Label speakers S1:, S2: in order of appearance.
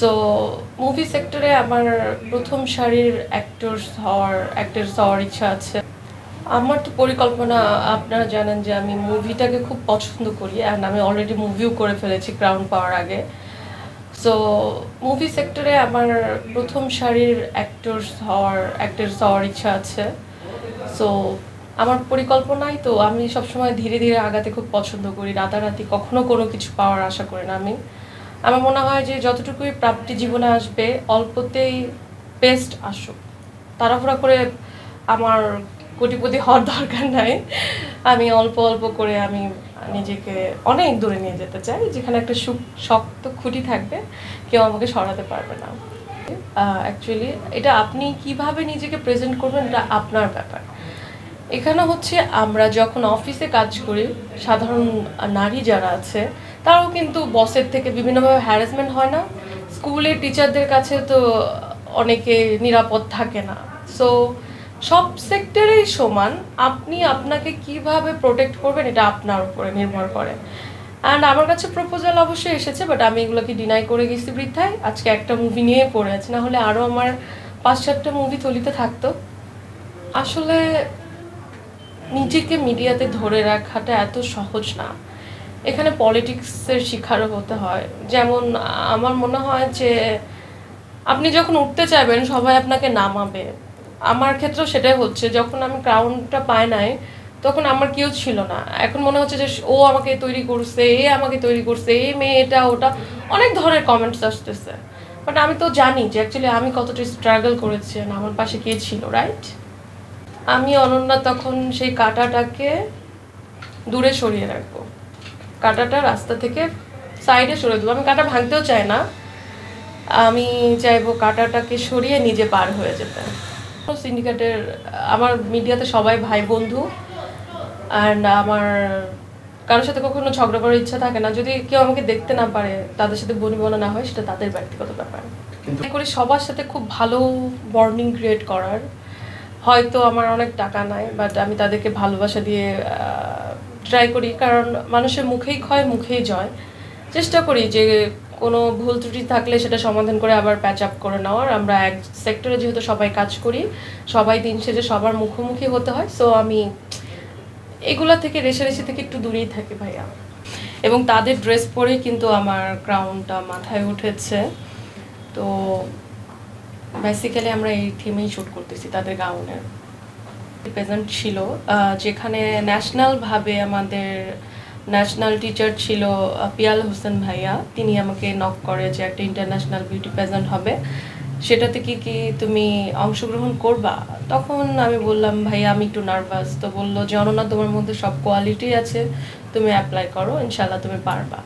S1: So movie সেক্টরে আমার প্রথম সারির অ্যাক্টর হওয়ার অ্যাক্টর হওয়ার ইচ্ছা আছে। আমার তো পরিকল্পনা, আপনারা জানেন যে আমি মুভিটাকে খুব পছন্দ করি অ্যান্ড আমি অলরেডি মুভিও করে ফেলেছি ক্রাউন পাওয়ার আগে। সো মুভি সেক্টরে আমার প্রথম সারির অ্যাক্টর হওয়ার অ্যাক্টর হওয়ার ইচ্ছা আছে। সো আমার পরিকল্পনাই তো, আমি সবসময় ধীরে ধীরে আগাতে খুব পছন্দ করি। রাতারাতি কখনো কোনো কিছু পাওয়ার আশা করি না আমি। আমার মনে হয় যে যতটুকুই প্রাপ্তি জীবনে আসবে, অল্পতেই বেস্ট আসুক। তাড়াহুড়া করে আমার কোটিপতি হওয়ার দরকার নাই। আমি অল্প অল্প করে আমি নিজেকে অনেক দূরে নিয়ে যেতে চাই, যেখানে একটা সুখ- শক্ত খুঁটি থাকবে, কেউ আমাকে সরাতে পারবে না। অ্যাকচুয়ালি এটা আপনি কীভাবে নিজেকে প্রেজেন্ট করবেন, এটা আপনার ব্যাপার। এখানে হচ্ছে আমরা যখন অফিসে কাজ করি, সাধারণ নারী যারা আছে, তারাও কিন্তু বসের থেকে বিভিন্নভাবে হ্যারাসমেন্ট হয় না। স্কুলের টিচারদের কাছে তো অনেকে নিরাপদ থাকে না। সো সব সেক্টরেই সমান। আপনি আপনাকে কীভাবে প্রোটেক্ট করবেন এটা আপনার উপরে নির্ভর করে। অ্যান্ড আমার কাছে প্রপোজাল অবশ্যই এসেছে বাট আমি এগুলোকে ডিনাই করে গেছি বৃদ্ধায় আজকে একটা মুভি নিয়ে পড়ে আছি। না হলে আরও আমার পাঁচ চারটা মুভি তলিতে থাকতো। আসলে নিজেকে মিডিয়াতে ধরে রাখাটা এত সহজ না। এখানে পলিটিক্সের শিকারও হতে হয়। যেমন, আমার মনে হয় যে, আপনি যখন উঠতে চাইবেন, সবাই আপনাকে নামাবে। আমার ক্ষেত্রেও সেটাই হচ্ছে, যখন আমি ক্রাউনটা পাই নাই, তখন আমার কেউ ছিল না। এখন মনে হচ্ছে যে, ও আমাকে তৈরি করছে, এ আমাকে তৈরি করছে, এ মেয়ে, এটা, ওটা, অনেক ধরনের কমেন্টস আসতেছে। বাট আমি তো জানি যে অ্যাকচুয়ালি আমি কতটা স্ট্রাগল করেছি আমার পাশে কে ছিল রাইট আমি অনন্যা তখন সেই কাঁটাটাকে দূরে সরিয়ে রাখব। কাঁটাটা রাস্তা থেকে সাইডে সরিয়ে দেবো। আমি কাঁটা ভাঙতেও চাই না। আমি চাইব কাঁটাটাকে সরিয়ে নিজে পার হয়ে যেতে। সিন্ডিকেটের আমার মিডিয়াতে সবাই ভাই বন্ধু। অ্যান্ড আমার কারোর সাথে কখনো ঝগড়া করার ইচ্ছা থাকে না। যদি কেউ আমাকে দেখতে না পারে তাদের সাথে বনিবনা না হয় সেটা তাদের ব্যক্তিগত ব্যাপার। করি সবার সাথে খুব ভালো বর্নিং ক্রিয়েট করার। হয়তো আমার অনেক টাকা নাই বাট আমি তাদেরকে ভালোবাসা দিয়ে ট্রাই করি। কারণ মানুষের মুখেই ক্ষয় মুখেই জয়। চেষ্টা করি যে কোনো ভুল ত্রুটি থাকলে সেটা সমাধান করে আবার প্যাচ আপ করে নেওয়ার। আমরা এক সেক্টরে যেহেতু সবাই কাজ করি সবাই দিন শেষে সবার মুখোমুখি হতে হয়। সো আমি এগুলা থেকে রেশারেশি থেকে একটু দূরেই থাকি ভাইয়া। এবং তাদের ড্রেস পরেই কিন্তু আমার ক্রাউনটা মাথায় উঠেছে। তো বেসিক্যালি আমরা এই থিমেই শ্যুট করতেছি, তাদের গাউনের প্রেজেন্ট ছিল যেখানে ন্যাশনালভাবে আমাদের ন্যাশনাল টিচার ছিল পিয়াল হোসেন ভাইয়া। তিনি আমাকে নক করে যে একটা ইন্টারন্যাশনাল বিউটি প্রেজেন্ট হবে। সেটাতে কি কি তুমি অংশগ্রহণ করবা? তখন আমি বললাম ভাইয়া আমি একটু নার্ভাস তো বলল যে, অনন্যা, তোমার মধ্যে সব কোয়ালিটি আছে। তুমি অ্যাপ্লাই করো ইনশাল্লাহ তুমি পারবা।